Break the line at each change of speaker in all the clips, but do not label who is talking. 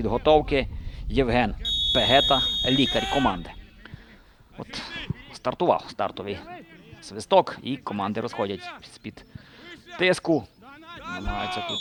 підготовки Євген Пегета, лікар команди. От стартував стартовий свисток, і команди розходять з-під тиску. Намагаються тут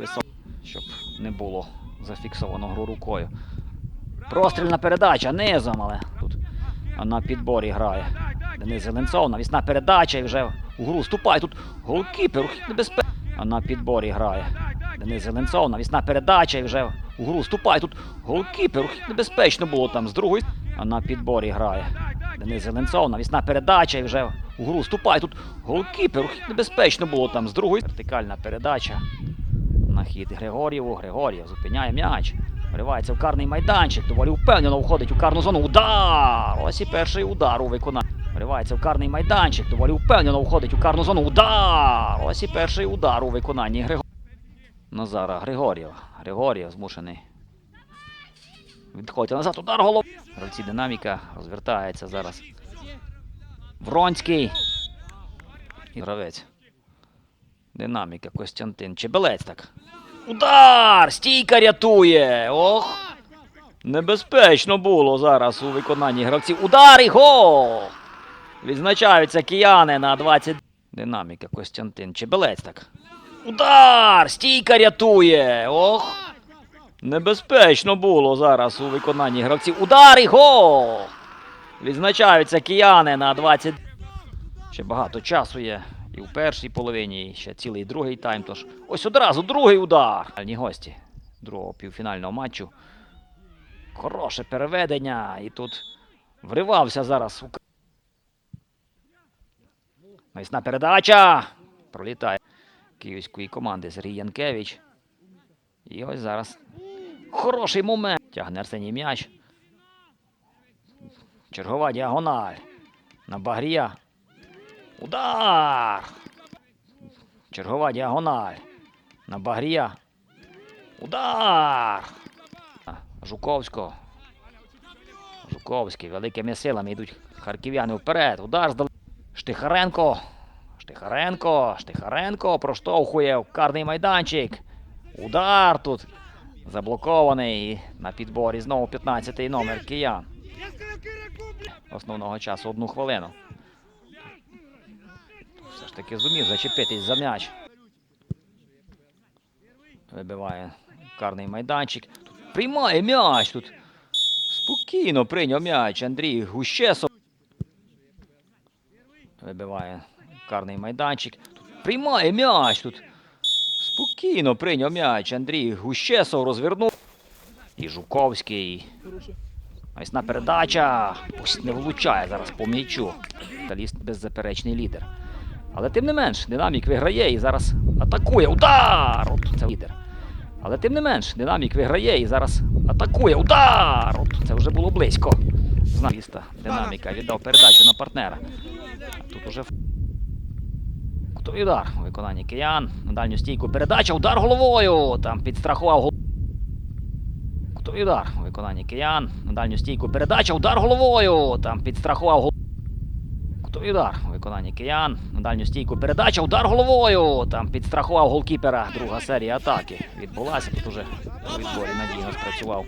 високо, щоб не було зафіксовано гру рукою. Прострільна передача низом, але тут на підборі грає. Денис Зеленцов, навісна передача і вже у гру вступає. Тут голкіпер. А на підборі грає. Денис Зеленцов, навісна передача і вже у гру вступає. Тут голкіпер, небезпечно було там з другої. А на підборі грає. Денис Зеленцов, навісна передача і вже у гру вступає. Тут голкіпер, небезпечно було там з другої. Вертикальна передача. На хід Григорєву. Григорєв зупиняє м'яч. Вривається в карний майданчик. Доволі впевнено входить у карну зону. Удар! Ось і перший удар у виконанні. Вривається в карний майданчик. Доволі впевнено входить у карну зону. Удар! Ось і перший удар у виконанні Григорєва. Назара Григорєв. Григорєв змушений. Відходить назад. Удар голов. Гравці динаміка розвертається зараз. Вронський. Гравець. Динаміка Костянтин Чебелець так. Удар! Стійка рятує! Ох! Небезпечно було зараз у виконанні гравців. Удар і гол! Відзначаються кияни на 20. Динаміка Костянтин Чебелець так. Удар! Стійка рятує! Ох! Небезпечно було зараз у виконанні гравців. Удар і гол! Відзначаються кияни на 20. Ще багато часу є і в першій половині, і ще цілий другий тайм. Тож ось одразу другий удар. Фінальні гості другого півфінального матчу. Хороше переведення. І тут вривався зараз. Навісна передача. Пролітає київської команди Сергій Янкевич. І ось зараз хороший момент. Тягне Арсеній м'яч. Чергова діагональ. На Багрія. Удар! Чергова діагональ. На Багрія. Удар! Жуковського. Жуковський великими силами йдуть харків'яни вперед. Удар здали. Штихаренко. Штихаренко. Штихаренко проштовхує в карний майданчик. Удар тут. Заблокований. На підборі знову 15-й номер киян. Основного часу одну хвилину. Все ж таки зумів зачепитись за м'яч. Вибиває карний майданчик. Тут приймає м'яч тут. Спокійно прийняв м'яч Андрій Гущесов. Вибиває карний майданчик. Тут приймає м'яч тут. Спокійно прийняв м'яч Андрій Гущесов розвернув. І Жуковський. Ось на передача. Ось не влучає зараз по м'ячу. Таліст беззаперечний лідер. Але тим не менш, динамік виграє і зараз атакує. Удар! От це лідер. Але тим не менш, динамік виграє і зараз атакує. Удар! От це вже було близько. Знаміста динаміка віддав передачу на партнера. Тут уже ф- кутовий удар у виконанні киян. На дальню стійку передача. Удар головою. Там підстрахував гол. Кутовий удар у виконанні киян. На дальню стійку передача. Удар головою. Там підстрахував гол. Кутовий удар у виконанні киян. На дальню стійку передача. Удар головою. Там підстрахував голкіпера. Друга серія атаки відбулася. Тут уже у відборі надійно спрацював.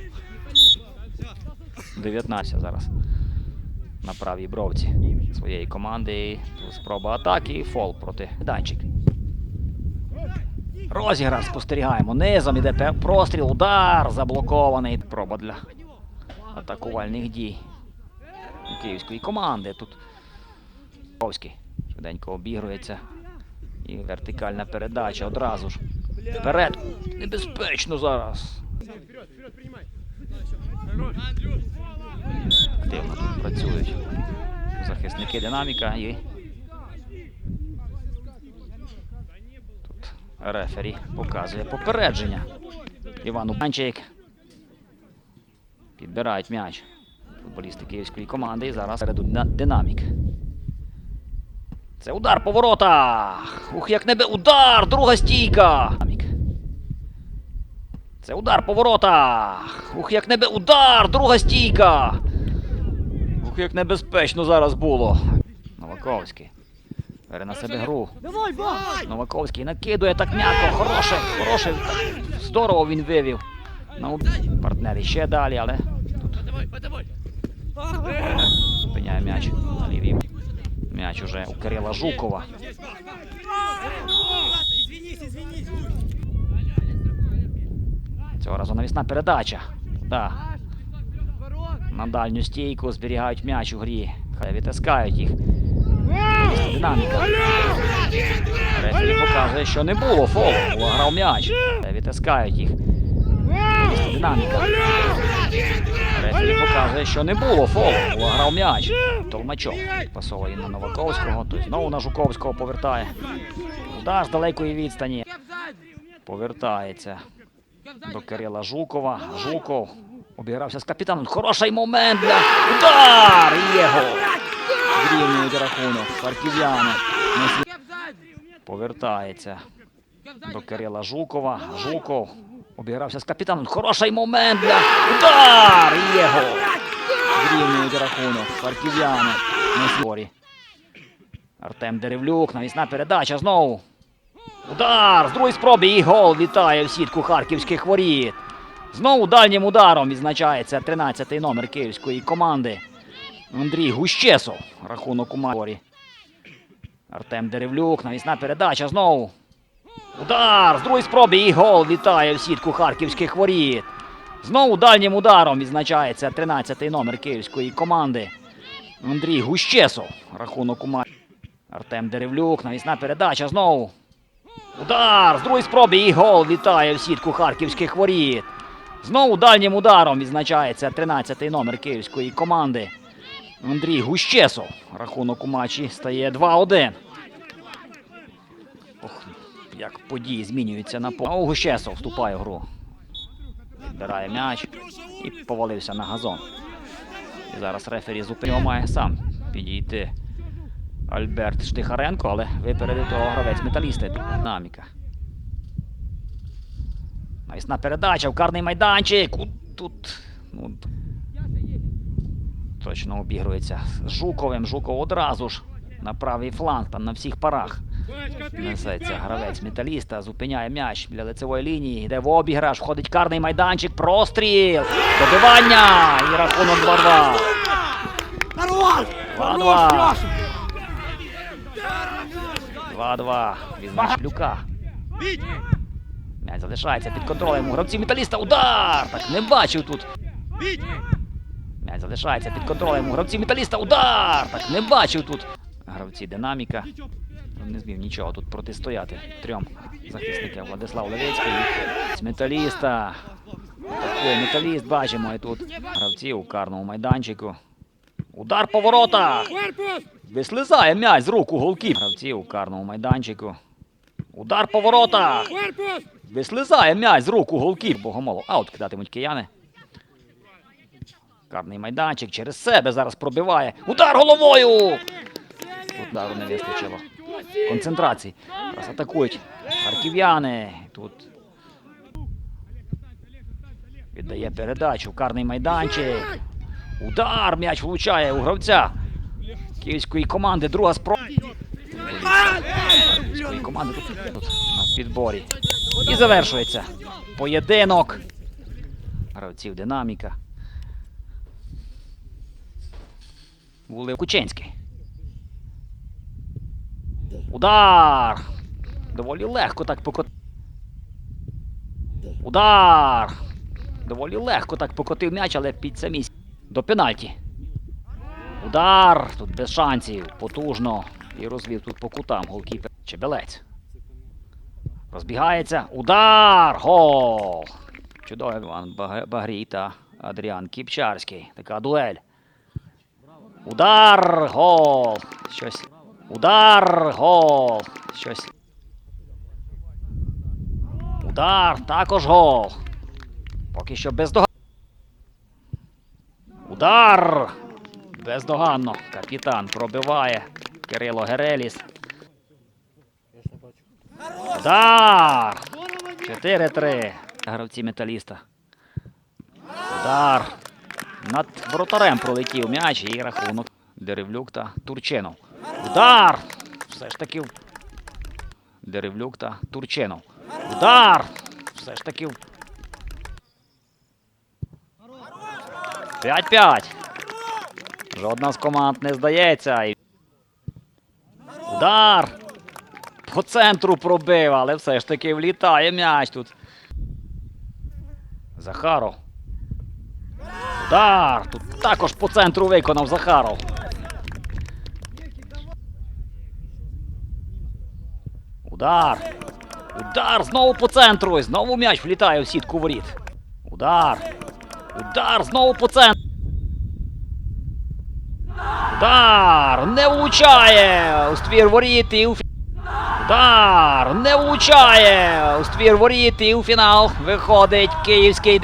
19 зараз на правій бровці своєї команди. Спроба атаки і фол проти Данчик. Розіграш спостерігаємо. Низом іде простріл, удар заблокований. Проба для атакувальних дій київської команди. Тут Ковський швиденько обігрується. І вертикальна передача одразу ж. Вперед! Небезпечно зараз. Активно тут працюють захисники динаміка і. Тут рефері показує попередження. Івану Банчик. Підбирають м'яч. Футболісти київської команди і зараз передуть на динамік. Це удар по воротах. Ух, як небе. Удар! Друга стійка. Це удар по воротах. Ух, як небе. Удар! Друга стійка. Ух, як небезпечно зараз було. Новаковський. Бере на себе гру. Новаковський накидує так м'яко. Хороше, хороше. Здорово він вивів. Ну, партнери ще далі, але зупиняє м'яч на лівій. М'яч уже у Кирила Жукова. Цього разу навісна передача. Да. На дальню стійку зберігають м'яч у грі. Хай відтискають їх. Динаміка. Рефері показує, що не було фолу. Грав м'яч. Хай Відтискають їх. Динаміка. Рефері показує, що не було фолу. Грав м'яч. Толмачов пасовує на Новаковського. Той знову на Жуковського повертає. Удар з далекої відстані. Повертається до Кирила Жукова. Жуков обігрався з капітаном. Хороший момент для удар! І Є. Зрівнюють рахунок. Харків'яни. Повертається до Кирила Жукова. Жуков обігрався з капітаном. Хороший момент для удар! І Є гол. Зрівнюють рахунок. Харків'яни. Слід- Артем Деревлюк. Навісна передача знову. Удар! З другої спроби і гол вітає в сітку харківських воріт. Знову дальнім ударом відзначається 13-й номер київської команди. Андрій Гущесов. Рахунок у Марі. Артем Деревлюк. Навісна передача знову. Удар! З другої спроби і гол вітає в сітку харківських воріт. Знову дальнім ударом відзначається 13-й номер київської команди. Андрій Гущесов. Рахунок у Марі. Артем Деревлюк. Навісна передача знову. Удар! З другої спроби і гол вітає в сітку харківських воріт. Знову дальнім ударом відзначається 13-й номер київської команди. Андрій Гущесов. Рахунок у матчі стає 2-1. Ох, як події змінюються на полі. Гущесов вступає в гру. Відбирає м'яч і повалився на газон. І зараз рефері зупиняв має сам підійти. Альберт Штихаренко, але випередив того гравець металіста. Динаміка. Навісна передача в карний майданчик. Тут ну, точно обігрується з Жуковим. Жуков одразу ж на правий фланг, там на всіх парах. Несеться гравець металіста, зупиняє м'яч біля лицевої лінії, йде в обіграш, входить карний майданчик, простріл, добивання і рахунок 2-2. 2-2. 2-2 від Машлюка. М'яч залишається під контролем у гравців металіста. Удар! Так не бачив тут. М'яч залишається під контролем у гравців металіста. Удар! Так не бачив тут. Гравці динаміка. Не змів нічого тут протистояти. Трьом захисникам Владислав Левицький. З металіста. Такий металіст бачимо і тут. Гравці у карному майданчику. Удар по воротах! Вислизає м'яч з рук у голкіп. Гравці у карному майданчику. Удар по воротах! Вислизає м'яч з рук у голкіп. Богомолов. Аут кидатимуть кияни. Карний майданчик через себе зараз пробиває. Удар головою! Удару не вистачило. Концентрації. Зараз атакують харків'яни. Тут віддає передачу. Карний майданчик. Удар! М'яч влучає у гравця. Київської команди. Друга спроба. Київської команди тут, на підборі. І завершується. Поєдинок. Гравців динаміка. Вулив Кученський. Удар! Доволі легко так покот. Удар! Доволі легко так покотив м'яч, але під самі до пенальті. Удар! Тут без шансів. Потужно. І розвів тут по кутам голкіпер. Чебелець. Розбігається. Удар! Гол! Чудовий Іван Баг- Багрій та Адріан Кіпчарський. Така дуель. Удар! Гол! Щось. Удар! Гол! Щось. Удар! Також гол. Поки що бездоганно. Удар! Бездоганно. Капітан пробиває. Кирило Гереліс. Удар! 4-3. Гравці металіста. Удар. Над воротарем пролетів м'яч і рахунок. Деревлюк та Турчинов. Удар! Все ж таки. Деревлюк та Турчинов. Удар! Все ж таки. 5-5. Жодна з команд не здається. Удар! По центру пробив, але все ж таки влітає м'яч тут. Захаров. Удар! Тут також по центру виконав Захаров. Удар! Удар! Знову по центру! І Знову м'яч влітає в сітку воріт. Удар! Удар! Знову по центру! Удар! Не влучає! У ствір воріт і у Удар! Не влучає! У ствір воріт і у фінал виходить київський.